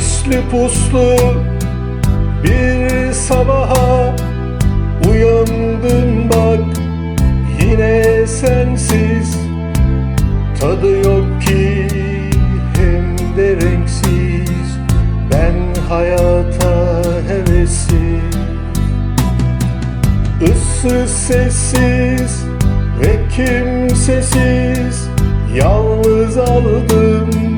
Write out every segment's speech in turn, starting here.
Sisli puslu bir sabaha Uyandım bak yine sensiz. Tadı yok ki hem de renksiz Ben hayata hevesiz Issız sessiz ve kimsesiz Yalnız aldım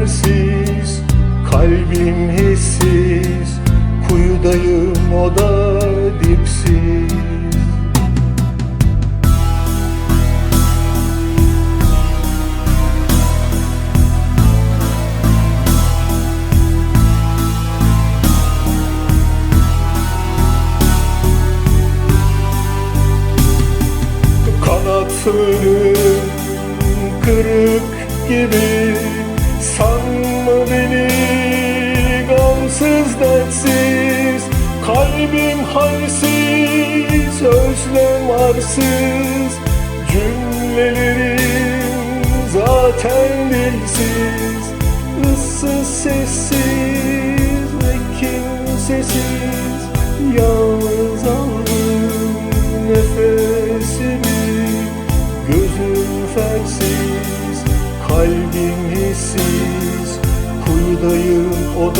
Fersiz, kalbim hissiz Kuyudayım o da dipsiz. Kanatlarım kırık gibi Sanma beni gamsız dertsiz. Kalbim halsiz, özlem arsız. Cümlelerim zaten dilsiz. Issız sessiz ve kimsesiz. Yalnız aldım nefesimi Gözüm fersiz, kalbim hissiz Yanındayım o